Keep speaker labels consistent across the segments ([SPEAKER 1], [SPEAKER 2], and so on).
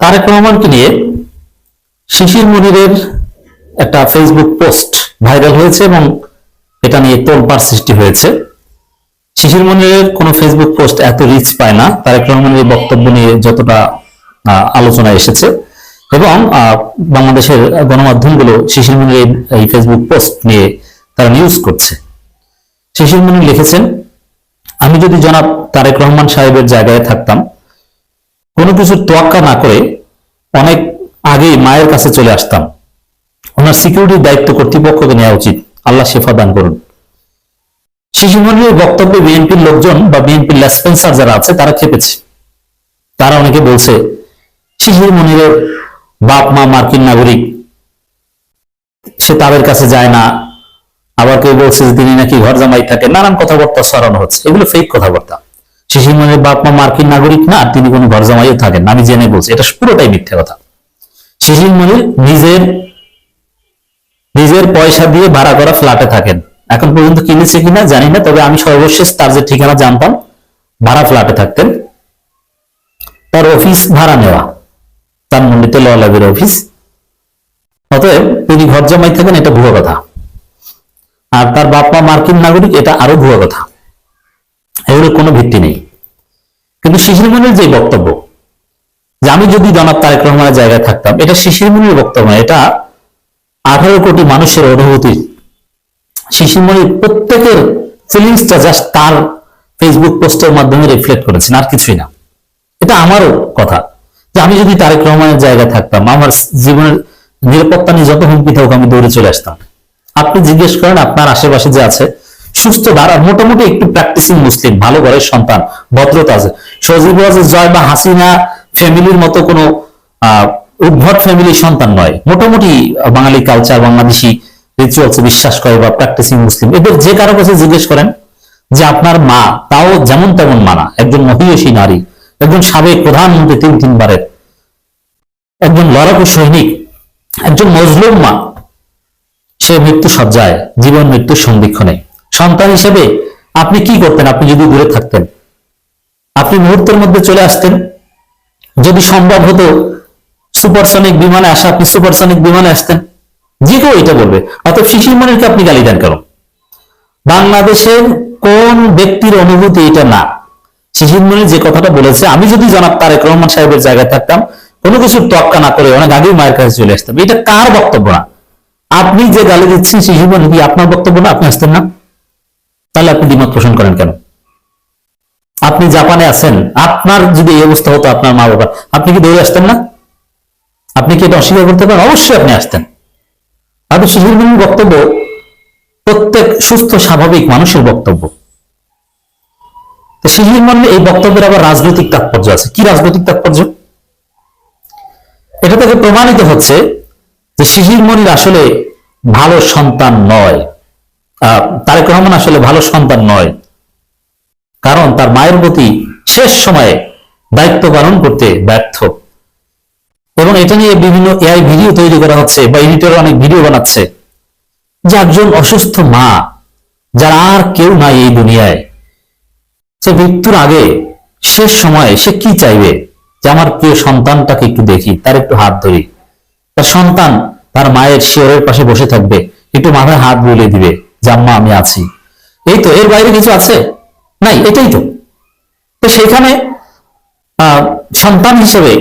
[SPEAKER 1] তারেক রহমানকে নিয়ে শিশির মনিরের একটা ফেসবুক পোস্ট ভাইরাল হয়েছে এবং এটা নিয়ে তোলপাড় সৃষ্টি হয়েছে। শিশির মনিরের কোনো ফেসবুক পোস্ট এত রিচ পায় না। তারেক রহমানের বক্তব্য নিয়ে যতটা আলোচনা এসেছে এবং বাংলাদেশের গণমাধ্যমগুলো শিশির মনিরের এই ফেসবুক পোস্ট নিয়ে তারা নিউজ করছে। শিশির মনির লিখেছেন, আমি যদি জনাব তারেক রহমান সাহেবের জায়গায় থাকতাম কোনো কিছু তোয়াক্কা না করে অনেক আগেই মায়ের কাছে চলে আসতাম। ওনার সিকিউরিটির দায়িত্ব কর্তৃপক্ষকে নেওয়া উচিত। আল্লাহ শেফা দান করুন। শিশুমন্ডির বক্তব্যে বিএনপির লোকজন বা বিএনপির লেসপেন্সার যারা আছে, তারা খেপেছে। তারা অনেকে বলছে শিশির মনিরের বাপ, মা, মার্কিন নাগরিক, সে তাদের কাছে যায় না। আবার কেউ বলছে যে তিনি নাকি ঘর জামাই থাকে। নানান কথাবার্তা সরানো হচ্ছে। এগুলো ফেক কথাবার্তা। শিশির মনির বাপ মা মার্কিন নাগরিক? না, তিনি কোনো ঘর জামাইও থাকেন আমি জেনে বলছি, এটা পুরোটাই মিথ্যে কথা। শিশির মনির নিজের নিজের পয়সা দিয়ে ভাড়া করা ফ্ল্যাটে থাকেন। এখন পর্যন্ত কিনেছে কিনা জানি না, তবে আমি সর্বশেষ তার যে ঠিকানা জানতাম, ভাড়া ফ্ল্যাটে থাকতেন। তার অফিস ভাড়া নেওয়া, তার মন্ডিতে ল লাভের অফিস। অতএব তিনি ঘর জামাই থাকেন, এটা ভুয়ো কথা। আর তার বাপ মা মার্কিন নাগরিক, এটা আরও ভুয়ো কথা। এগুলো কোনো ভিত্তি নেই। কিন্তু শিশির মনির যে বক্তব্য যে আমি যদি জনাব তারেক রহমানের জায়গায় থাকতাম এটা শিশির মনির বক্তব্য নয়, এটা আঠারো কোটি মানুষের অনুভূতি শিশির মনির প্রত্যেকের ফিলিংসটা জাস্ট তার ফেসবুক পোস্টের মাধ্যমে রিফ্লেক্ট করেছেন আর কিছুই না। এটা আমারও কথা। যে আমি যদি তারেক রহমানের জায়গায় থাকতাম আমার জীবনের নিরাপত্তা নিয়ে যত হুমকি থাকুক আমি দৌড়ে চলে আসতাম। আপনি জিজ্ঞেস করেন আপনার আশেপাশে যে আছে সুস্থ ধারা মোটামুটি একটু প্র্যাকটিসিং মুসলিম, ভালো ঘরের সন্তান, ভদ্রতা আছে। সজীব ওয়াজের জয় বা হাসিনা ফ্যামিলির মতো কোনো উদ্ভট ফ্যামিলির সন্তান নয়। মোটামুটি বাঙালি কালচার বাংলাদেশি রিচুয়ালসে বিশ্বাস করে বা প্র্যাকটিসিং মুসলিম। এদের যে কারও কাছে জিজ্ঞেস করেন যে আপনার মা, তাও যেমন তেমন মানা একজন মহিয়সী নারী, একজন সাবেক প্রধানমন্ত্রী তিন তিনবারের, একজন লড়াকু সৈনিক, একজন মজলুম মা, সে মৃত্যু সজ্জায় জীবন মৃত্যুর সন্ধিক্ষণে। সন্তান হিসেবে আপনি কি করতেন? আপনি যদি দূরে থাকতেন। আপনি মুহূর্তের মধ্যে চলে আসতেন। যদি সম্ভব হতো সুপারসনিক বিমানে আসা, আপনি সুপারসনিক বিমানে আসতেন। যে কেউ এটা বলবে। অতএব শিশির মনিরকে আপনি গালি দেন কেন? বাংলাদেশের কোন ব্যক্তির অনুভূতি এটা না। শিশির মনির যে কথাটা বলেছে, আমি যদি জনাব তারেক রহমান সাহেবের জায়গায় থাকতাম, কোনো কিছু তক্কা না করে অনেক আগেই মায়ের কাছে চলে আসতাম। এটা কার বক্তব্য না? আপনি যে গালি দিচ্ছেন শিশির মনির কি আপনার বক্তব্য না? আপনি আসতেন না? তাহলে আপনি দ্বিমত পোষণ করেন কেন? আপনি জাপানে আছেন, আপনার যদি এই অবস্থা হতো আপনার মা বাবা, আপনি কি দৌড়ে আসতেন না? আপনি কি এটা অস্বীকার করতে পারেন? অবশ্যই আপনি আসতেন। শিশির মনির বক্তব্য প্রত্যেক সুস্থ, স্বাভাবিক মানুষের বক্তব্য। শিশির মনির এই বক্তব্যের আবার রাজনৈতিক তাৎপর্য আছে। কি রাজনৈতিক তাৎপর্য? এটা থেকে প্রমাণিত হচ্ছে যে শিশির মনির আসলে ভালো সন্তান নয়। তারেক রহমান আসলে ভালো সন্তান নয়। কারণ তার মায়ের প্রতি শেষ সময়ে দায়িত্ব পালন করতে ব্যর্থ। এবং এটা নিয়ে বিভিন্ন এআই ভিডিও তৈরি করা হচ্ছে বা এডিটর অনেক ভিডিও বানাচ্ছে যে একজন অসুস্থ মা, যার আর কেউ নাই এই দুনিয়ায়। সে মৃত্যুর আগে শেষ সময়ে সে কি চাইবে? যে আমার প্রিয় সন্তানটাকে একটু দেখি, তার একটু হাত ধরি। তার সন্তান তার মায়ের শিওরের পাশে বসে থাকবে, একটু মাথায় হাত বুলিয়ে দিবে। যে, আম্মা, আমি আছি। এই তো, এর বাইরে কিছু আছে? নাই, এটাই তো। তো সেখানে সন্তান হিসেবে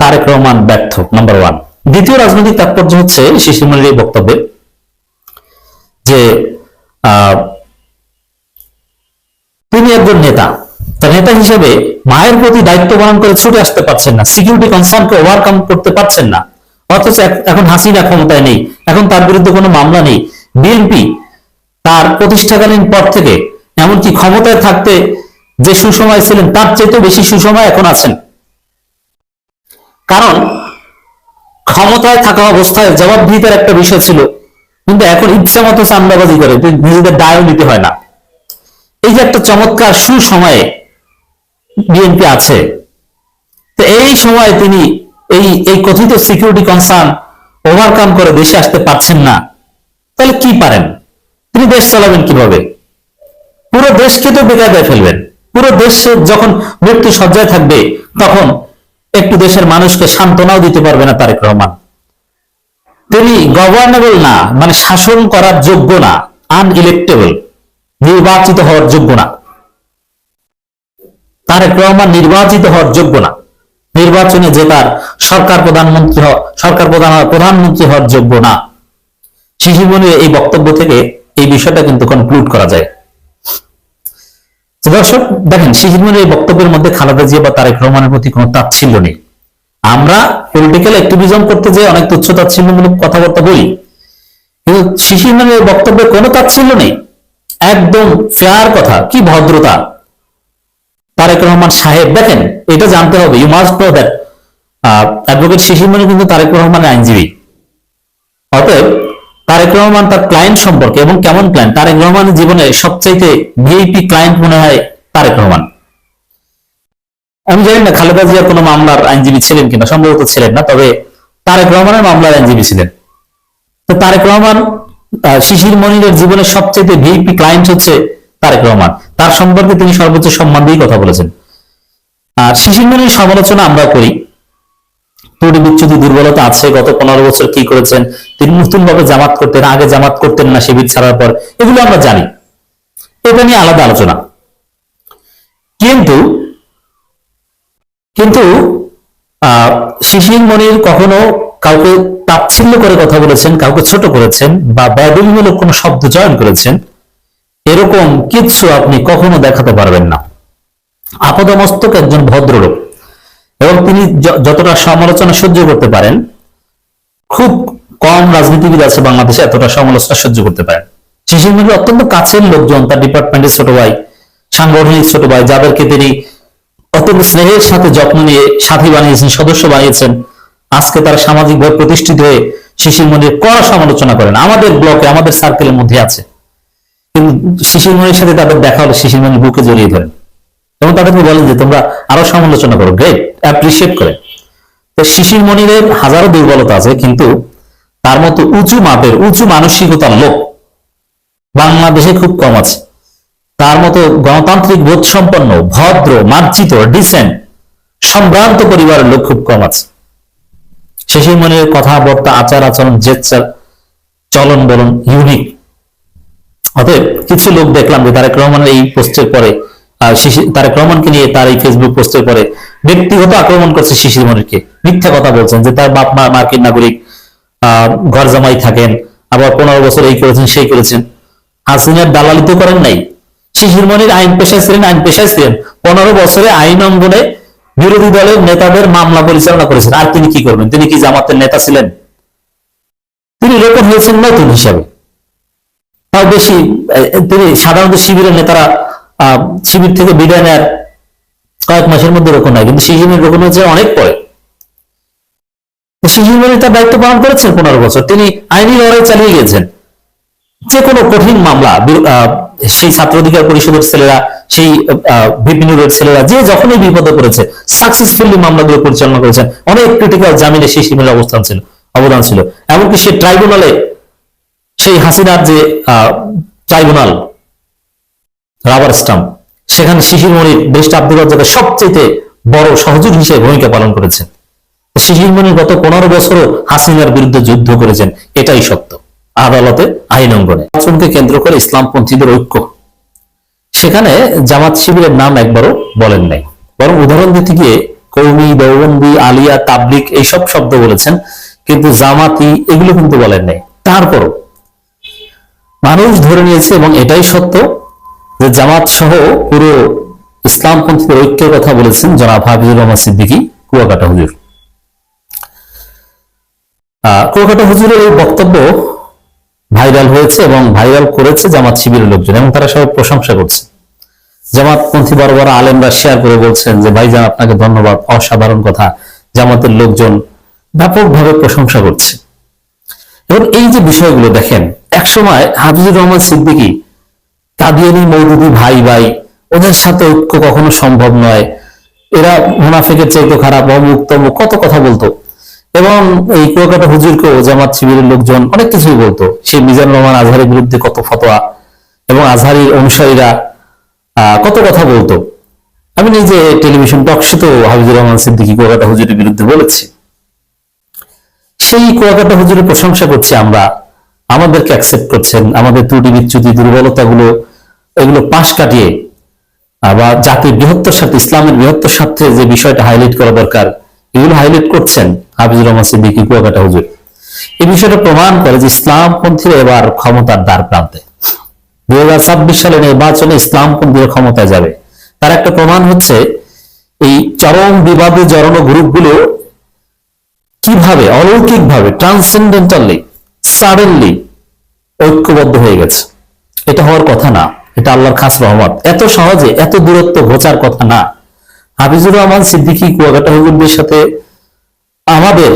[SPEAKER 1] তারেক রহমান ব্যর্থ নাম্বার ওয়ান দ্বিতীয় রাজনৈতিক তাৎপর্য হচ্ছে শিশিরমণির এই বক্তব্যে, যে তিনি একজন নেতা। তা নেতা হিসেবে মায়ের প্রতি দায়িত্ব পালন করে ছুটে আসতে পারছেন না সিকিউরিটি কনসার্নকে ওভারকাম করতে পারছেন না। অথচ এখন হাসিনা ক্ষমতায় নেই, এখন তার বিরুদ্ধে কোনো মামলা নেই। বিএনপি তার প্রতিষ্ঠাকালীন পর থেকে এমনকি ক্ষমতায় থাকতে যে সুসময় ছিলেন, তার চাইতে বেশি সুসময় এখন আছেন। কারণ ক্ষমতায় থাকা অবস্থায় জবাবদিহিতার একটা বিষয় ছিল, কিন্তু এখন ইচ্ছা মতো চান্দাবাজি করে নিজেদের দায়ও নিতে হয় না। এই যে একটা চমৎকার সুসময়ে বিএনপি আছে, তো এই সময় তিনি এই এই কথিত সিকিউরিটি কনসার্ন ওভারকাম করে দেশে আসতে পারছেন না। তাহলে কি পারেন? তিনি দেশ চালাবেন কীভাবে? পুরো দেশকে তো বেকায়দায় ফেলবেন। পুরো দেশ যখন মৃত্যু সজ্জায় থাকবে, তখন একটু দেশের মানুষকে সান্ত্বনাও দিতে পারবে না তারেক রহমান। তিনি গভর্নেবল না মানে শাসন করার যোগ্য না আনইলেক্টেবল নির্বাচিত হওয়ার যোগ্য না। তারেক রহমান নির্বাচিত হওয়ার যোগ্য না। নির্বাচনে জেতার সরকার প্রধানমন্ত্রী সরকার প্রধান, প্রধানমন্ত্রী হওয়ার যোগ্য না। শিশিরমণির এই বক্তব্য থেকে এই বিষয়টা কিন্তু কনক্লুড করা যায়। দর্শক, দেখেন শিশিরমণির এই বক্তব্যের মধ্যে খালেদা জিয়া বা তারেক রহমানের প্রতি কোনো তাচ্ছিল্য নেই। আমরা পলিটিক্যাল অ্যাক্টিভিজম করতে যেয়ে অনেক তুচ্ছ তাচ্ছিল্যমূলক কথাবার্তা বলি, কিন্তু শিশিরমণির এই বক্তব্যে কোনো তাচ্ছিল্য নেই। একদম ফেয়ার কথা, কি ভদ্রতা। তারেক রহমান সাহেব, দেখেন, এটা জানতে হবে you must know that advocate Shishir Moni কিন্তু তারেক রহমানের আইনজীবী। অতএব তারেক রহমান তার ক্লায়েন্ট সম্পর্কে এবং কেমন ক্লায়েন্ট তারেক রহমানের জীবনে সবচাইতে ভিআইপি ক্লায়েন্ট মনে হয় তারেক রহমান। আমি জানি না, খালেদা জিয়ার কোনো মামলার আইনজীবী ছিলেন কিনা, সম্ভবত ছিলেন না, তবে তারেক রহমানের মামলার আইনজীবী ছিলেন। তো তারেক রহমান শিশির মনিরের জীবনের সবচেয়ে ভিআইপি ক্লায়েন্ট হচ্ছে তারেক রহমান। তার সম্পর্কে তিনি সর্বোচ্চ সম্মান দিয়ে কথা বলেছেন। আর শিশির মনির সমালোচনা আমরা করি ত্রুটি বিচ্ছুতি দুর্বলতা আছে, গত পনেরো বছর কি করেছেন, তিনি নতুন ভাবে জামাত করতেন, আগে জামাত করতেন না শিবির ছাড়ার পর, এগুলো আমরা জানি। এটা নিয়ে আলাদা আলোচনা। কিন্তু কিন্তু শিশির মনির কখনো কাউকে তাচ্ছিল্য করে কথা বলেছেন, কাউকে ছোট করেছেন, বা ব্যয়বহুলমূলক কোনো শব্দ চয়ন করেছেন, এরকম কিচ্ছু আপনি কখনো দেখাতে পারবেন না। আপদমস্তক একজন ভদ্রলোক। এবং তিনি যতটা সমালোচনা সহ্য করতে পারেন, খুব কম রাজনীতিবিদ আছে বাংলাদেশে এতটা সমালোচনা সহ্য করতে পারেন। শিশির মনির অত্যন্ত কাছের লোকজন, তার ডিপার্টমেন্টের ছোট ভাই, সাংগঠনিক ছোট ভাই, যাদেরকে তিনি অত্যন্ত স্নেহের সাথে যত্ন নিয়ে সাথী বানিয়েছেন, সদস্য বানিয়েছেন, আজকে তারা সামাজিকভাবে প্রতিষ্ঠিত হয়ে শিশির মনির কড়া সমালোচনা করেন। আমাদের ব্লকে আমাদের সার্কেলের মধ্যে আছে। কিন্তু শিশির মনির সাথে তাদের দেখা হলে শিশির মনির বুকে জড়িয়ে ধরেন। এবং তাদেরকে বলেন যে, তোমরা আরও সমালোচনা করো। গ্রেট অ্যাপ্রিসিয়েট করে। তো শিশির মনিরের হাজারো দুর্বলতা আছে, কিন্তু তার মতো উঁচু মাপের, উঁচু মানসিকতার লোক বাংলাদেশে খুব কম আছে। তার মতো গণতান্ত্রিক বোধ সম্পন্ন ভদ্র, মার্জিত ডিসেন্ট সম্ভ্রান্ত পরিবারের লোক খুব কম আছে। শিশির মনির কথাবার্তা, আচার আচরণ জেচ্চার চলন বলন ইউনিক অতএব কিছু লোক দেখলাম যে তারেক রহমানের এই পোস্টের পরে তারেক নিয়ে তার এই ফেসবুক পোস্টের পরে ব্যক্তিগত আক্রমণ করছে শিশির মনিরকে। মিথ্যা কথা বলছেন যে তার বাপ মা মার্কিন নাগরিক ঘর জামাই থাকেন, আবার পনেরো বছর এই করেছেন, সেই করেছেন। হাসিনার দালালি তো করেন নাই। শিশির মনির আইন পেশায় ছিলেন, আইন পেশায় ছিলেন। পনেরো বছরে আইন অঙ্গনে বিরোধী দলের নেতাদের মামলা পরিচালনা করেছেন। আর তিনি কি করবেন? তিনি কি জামাতের নেতা ছিলেন? তিনি রেকর্ড হয়েছেন নতুন হিসাবে। তাও বেশি তিনি সাধারণত শিবিরের নেতারা শিবির থেকে বিদায় নেয়ার কয়েক মাসের মধ্যে রোকন হয়, কিন্তু শিশিরের রোকন হয়েছে অনেক পরে। শিশির তার দায়িত্ব পালন করেছেন পনেরো বছর। তিনি আইনি লড়াই চালিয়ে গিয়েছেন। যে কোনো কঠিন মামলা সেই ছাত্র অধিকার পরিষদের ছেলেরা, সেই বিভিন্ন ছেলেরা, যে যখনই বিপদে পড়েছে সাকসেসফুলি মামলাগুলো পরিচালনা করেছেন। অনেক ক্রিটিক্যাল জামিনে সেই শিবিরের অবস্থান ছিল, অবদান ছিল। এমনকি সে ট্রাইব্যুনালে সেই হাসিনার যে ট্রাইব্যুনাল রাবার স্টাম্প। সেখানে শিশির মনির দেশটা আব্দুল রাজ্জাকের সবচেয়ে বড় সহযোগী হিসেবে ভূমিকা পালন করেছেন। শিশির মনির গত পনেরো বছরও হাসিনার বিরুদ্ধে যুদ্ধ করেছেন, এটাই সত্য। আদালতে আইন অঙ্গনে। নির্বাচনকে কেন্দ্র করে ইসলামপন্থীদের ঐক্য। সেখানে জামাত শিবিরের নাম একবারও বলেন নাই। বরং উদাহরণ দিতে গিয়ে কৌমি, দেওবন্দি, আলিয়া তাবলিক এইসব শব্দ বলেছেন, কিন্তু জামাতি এগুলো কিন্তু বলেন নাই। তারপরও মানুষ ধরে নিয়েছে এবং এটাই সত্য যে জামাত সহ পুরো ইসলামপন্থীদের ঐক্যের কথা বলেছেন জনাব হাবিবুর রহমান সিদ্দিকী, কুয়াকাটা হুজুর। কুয়াকাটা হুজুরের এই বক্তব্য ভাইরাল হয়েছে এবং ভাইরাল করেছে জামাত শিবিরের লোকজন এবং তারা সবাই প্রশংসা করছে। জামাতপন্থী বড় বড় আলেমরা শেয়ার করে বলছেন যে, ভাইজান, আপনাকে ধন্যবাদ, অসাধারণ কথা। জামাতের লোকজন ব্যাপকভাবে প্রশংসা করছে। এবং এই যে বিষয়গুলো দেখেন, একসময় হাফিজুর রহমান সিদ্দিকী কাদিয়ানি মৌদুদি ভাই ভাই, ওদের সাথে ঐক্য কখনো সম্ভব নয়। এরা মুনাফিকের চাইতে খারাপ অমুক তমুক কত কথা বলতো। এবং এই কুয়াকাটা হুজুরকেও জামাত শিবিরের লোকজন অনেক কিছুই বলতো। সেই মিজানুর রহমান আজহারের বিরুদ্ধে কত ফতোয়া এবং আজহারির অনুসারীরা কত কথা বলতো। আমি নিজে টেলিভিশন টক শোতেও হাফিজুর রহমান সিদ্দিকী কুয়াকাটা হুজুরের বিরুদ্ধে বলেছি। সেই কুয়াকাটা হুজুরের প্রশংসা করছি আমরা। আমাদেরকে অ্যাকসেপ্ট করছেন। আমাদের ত্রুটি বিচ্যুতি দুর্বলতাগুলো এগুলো পাশ কাটিয়ে আবার জাতির বৃহত্তর স্বার্থে, ইসলামের বৃহত্তর স্বার্থে যে বিষয়টা হাইলাইট করা দরকার, এগুলো হাইলাইট করছেন হাফিজুর রহমান সিদ্দিকী, কুয়াকাটা হুজুর। এই বিষয়টা প্রমাণ করে যে ইসলামপন্থীরা এবার ক্ষমতার দ্বার প্রান্তে। দুই হাজার ছাব্বিশ সালে নির্বাচনে ইসলামপন্থীরা ক্ষমতায় যাবে। তার একটা প্রমাণ হচ্ছে এই চরম বিবাদে জড়ানো গ্রুপগুলো কীভাবে, অলৌকিকভাবে ট্রান্সেন্ডেন্টালি সাডেনলি ঐক্যবদ্ধ হয়ে গেছে। এটা হওয়ার কথা না। এটা আল্লাহর খাস রহমত। এত সহজে, এত দূরত্ব ঘোচার কথা না। হাফিজুর রহমান সিদ্দিকী কুয়াকাটা হুজুরদের সাথে আমাদের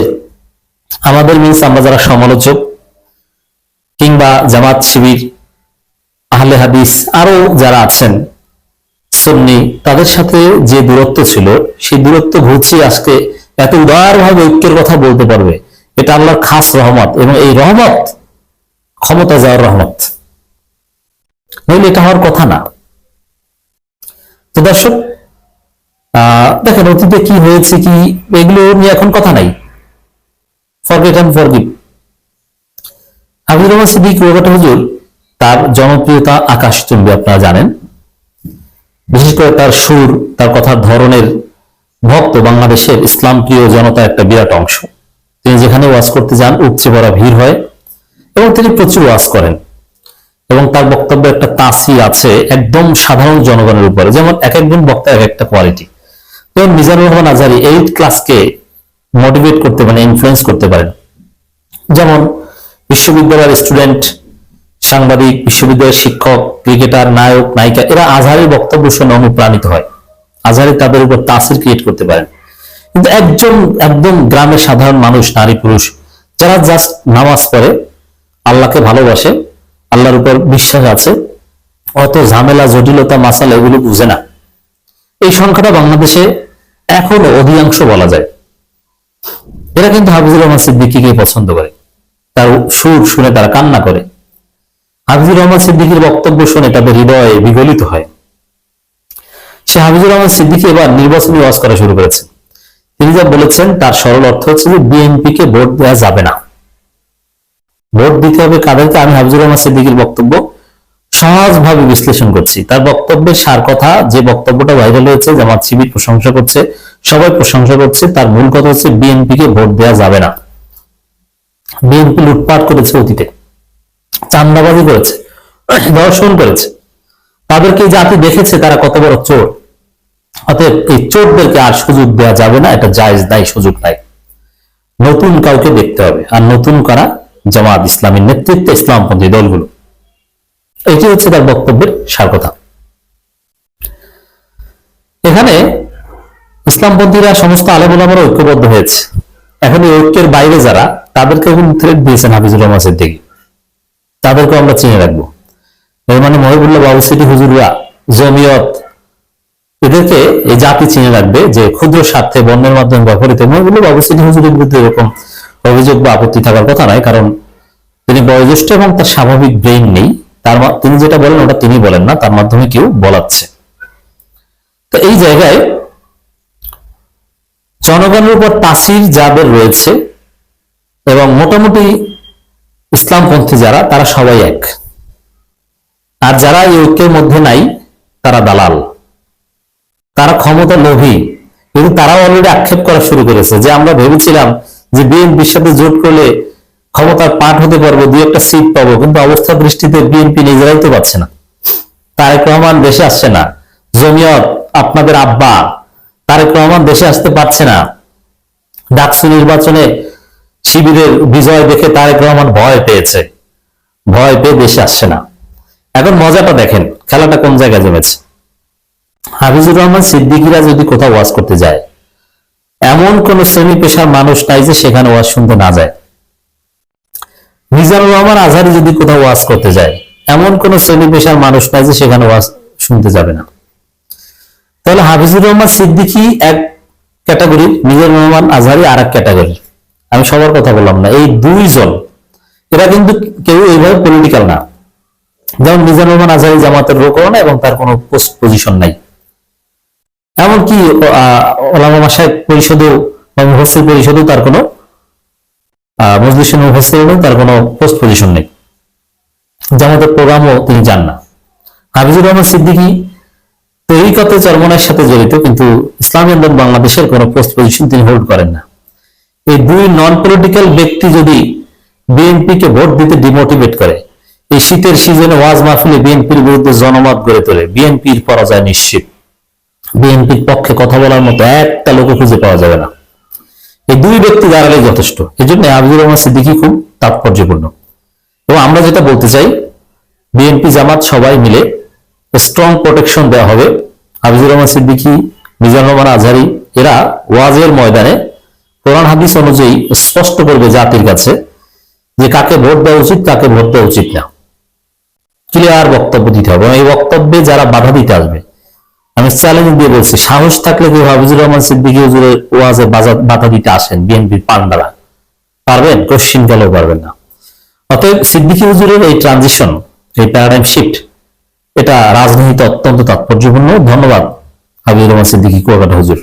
[SPEAKER 1] আমাদের মিনস আমরা যারা সমালোচক কিংবা জামাত শিবির, আহলে হাদিস, আরও যারা আছেন, সুন্নি, তাদের সাথে যে দূরত্ব ছিল, সেই দূরত্ব ঘুচিয়ে আজকে এত উদারভাবে ঐক্যের কথা বলতে পারবে। এটা আল্লাহর খাস রহমত এবং এই রহমত ক্ষমতা যাওয়ার রহমত। নইলে এটা হওয়ার কথা না। তো দর্শক দেখেন অতীতে কি হয়েছে, কি এগুলো নিয়ে এখন কথা নাই। Forget and forgive Rahman Siddique Kuakata হুজুর, তার জনপ্রিয়তা আপনারা জানেন। বিশেষ করে তার সুর, তার কথার ধরনের ভক্ত বাংলাদেশের ইসলাম প্রিয় জনতা একটা বিরাট অংশ। তিনি যেখানে ওয়াজ করতে যান, উপচে পড়া ভিড় হয়, এবং তিনি প্রচুর ওয়াজ করেন। এবং তার বক্তব্যে একটা তাসি আছে একদম সাধারণ জনগণের উপরে। যেমন এক একজন বক্তা এক একটা কোয়ালিটি যেমন মিজানুর রহমান আজারি এইট ক্লাসকে মোটিভেট করতে পারেন ইনফ্লুয়েন্স করতে পারেন। যেমন বিশ্ববিদ্যালয়ের স্টুডেন্ট সাংবাদিক, বিশ্ববিদ্যালয়ের শিক্ষক ক্রিকেটার নায়ক, নায়িকা, এরা আজহারের বক্তব্য শুনে অনুপ্রাণিত হয়। আজহারি তাদের উপর তাসির ক্রিয়েট করতে পারেন। কিন্তু একজন একদম গ্রামের সাধারণ মানুষ, নারী, পুরুষ, যারা জাস্ট নামাজ পড়ে, আল্লাহকে ভালোবাসে আল্লাহর উপর বিশ্বাস আছে, অত ঝামেলা, জটিলতা, মাসালা এগুলো বুঝে না। এই সংখ্যাটা বাংলাদেশে এখনও অধিকাংশ বলা যায়। এরা কিন্তু হাফিজুর রহমান সিদ্দিকিকে পছন্দ করে। তার সুর শুনে তারা কান্না করে। হাফিজুর রহমান সিদ্দিকির বক্তব্য শুনে তাদের হৃদয়ে বিগলিত হয়। সে হাফিজুর রহমান সিদ্দিকি এবার নির্বাচনী ওয়াজ করা শুরু করেছে। তিনি যা বলেছেন, তার সরল অর্থ হচ্ছে যে বিএনপি কে ভোট দেওয়া যাবে না। ভোট দিতে হবে কাদেরকে? আমি হাফিজুর রহমান সিদ্দিকির বক্তব্য সহজভাবে বিশ্লেষণ করছি। তার বক্তব্যের সার কথা, যে বক্তব্যটা ভাইরাল হয়েছে, জামাত শিবির প্রশংসা করছে, সবাই প্রশংসা করছে, তার মূল কথা হচ্ছে বিএনপি কে ভোট দেওয়া যাবে না। বিএনপি লুটপাট করেছে অতীতে চান্দাবাজি করেছে দর্শন করেছে। তাদেরকে জাতি দেখেছে, তারা কত বড় চোর। অতএব এই চোরদেরকে আর সুযোগ দেওয়া যাবে না, এটা জায়েজ নাই, সুযোগ নাই। নতুন কাউকে দেখতে হবে, আর নতুন কারা জামাত ইসলামের নেতৃত্বে ইসলামপন্থী দলগুলো। এটি হচ্ছে তার বক্তব্যের সার কথা এখানে ইসলামপন্থীরা সমস্ত আলেমুলামারা ঐক্যবদ্ধ হয়েছে। এখন এই ঐক্যের বাইরে যারা, তাদেরকে এখন থ্রেট দিয়েছেন হাফিজুর রহমান সিদ্দিকী। তাদেরকে আমরা চিনে রাখব। এর মানে মহিবুল্লাহ বাবু সিটি হুজুররা, জমিয়ত, এদেরকে এই জাতি চিনে রাখবে যে ক্ষুদ্র স্বার্থে বন্যের মাধ্যমে ব্যবহৃত মহিবুল্লাহ বাবু সিটি হুজুরের বিরুদ্ধে এরকম অভিযোগ বা আপত্তি থাকার কথা নয় কারণ তিনি বয়োজ্যেষ্ঠ এবং তার স্বাভাবিক ব্রেইন নেই। তার তিনি যেটা বলেন, ওটা তিনি বলেন না, তার মাধ্যমে কেউ বলাচ্ছে। তো এই জায়গায় জনগণের উপর তাসির যাদের রয়েছে এবং মোটামুটি ইসলামপন্থী যারা, তারা সবাই এক। আর যারা এই ঐক্যের মধ্যে নাই, তারা দালাল। তারা ক্ষমতা লোভী। কিন্তু তারাও অলরেডি আক্ষেপ করা শুরু করেছে যে আমরা ভেবেছিলাম যে বিএনপির সাথে জোট করলে ক্ষমতার পাঠ হতে পারব, দুই একটা সিট পাবো, কিন্তু অবস্থা দৃষ্টিতে বিএনপি নিজেরাই তো পাচ্ছে না। তারেক রহমান দেশে আসছে না। জমিয়ত, আপনাদের আব্বা, তারেক রহমান দেশে আসতে পারছে না। ডাকসু নির্বাচনে শিবিরের বিজয় দেখে তারেক রহমান ভয় পেয়েছে। ভয় পেয়ে দেশে আসছে না। এখন মজাটা দেখেন, খেলাটা কোন জায়গায় জমেছে? হাফিজুর রহমান সিদ্দিকিরা যদি কোথাও ওয়াজ করতে যায় এমন কোন শ্রেণি পেশার মানুষ নাই যে সেখানে ওয়াজ শুনতে না যায়। মিজানুর রহমান আজহারি যদি কোথাও ওয়াজ করতে যায়, এমন কোন শ্রেণি পেশার মানুষ নাই যে সেখানে ওয়াজ শুনতে যাবে না। তাহলে হাফিজুর রহমান সিদ্দিকি এক ক্যাটাগরির মিজানুর রহমান আজহারি আর এক ক্যাটাগরির আমি সবার কথা বললাম না, এই দুইজন, এরা কিন্তু কেউ এইভাবে পলিটিক্যাল না। যেমন মিজানুর রহমান আজহারি জামাতের রো করে না এবং তার কোনো পোস্ট পজিশন নাই। এমনকি ওলামা মাসায় পরিষদেও বা মুহসির পরিষদেও তার কোনো মজলিসের মুহসিরেও তার কোনো পোস্ট পজিশন নেই। জামাতের প্রোগ্রামও তিনি যান না। হাফিজুর রহমান সিদ্দিকী তরিকতে চরমনের সাথে জড়িত, কিন্তু ইসলামী আন্দোলন বাংলাদেশের কোনো পোস্ট পজিশন তিনি হোল্ড করেন না। এই দুই নন পলিটিক্যাল ব্যক্তি যদি বিএনপি কে ভোট দিতে ডিমোটিভেট করে, এই শীতের সিজনে ওয়াজ মাহফিলে বিএনপির বিরুদ্ধে জনমত গড়ে তোলে, বিএনপির পরাজয় নিশ্চিত। বিএনপির পক্ষে কথা বলার মতো একটা লোক খুঁজে পাওয়া যাবে না। এই দুই ব্যক্তি দাঁড়ালে যথেষ্ট। এই জন্য আবিদুর রহমান সিদ্দিকী খুব তাৎপর্যপূর্ণ। এবং আমরা যেটা বলতে চাই, বিএনপি, জামাত সবাই মিলে স্ট্রং প্রোটেকশন দেওয়া হবে। হাফিজুর রহমান সিদ্দিকী, মিজানুর রহমান আজহারি, এরা ওয়াজের ময়দানে কোরআন, হাদিস অনুযায়ী স্পষ্ট করবে জাতির কাছে যে কাকে ভোট দেওয়া উচিত, কাকে ভোট দেওয়া উচিত না। ক্লিয়ার বক্তব্য দিতে হবে। এই বক্তব্যে যারা বাধা দিতে আসবে আমি চ্যালেঞ্জ দিয়ে বলছি, সাহস থাকলে কেউ হাফিজুর রহমান সিদ্দিকি হুজুরের ওয়াজে বাধা দিতে আসেন বিএনপির পান্ডারা। পারবেন? কোশ্চিন গেলেও পারবেন না। অতএব সিদ্দিকি হুজুরের এই ট্রানজিশন এই প্যারাডাইম শিফট এটা রাজনীতিতে অত্যন্ত তাৎপর্যপূর্ণ। ধন্যবাদ হাবিবুর রহমান সিদ্দিকি কুয়াকাটা হুজুর।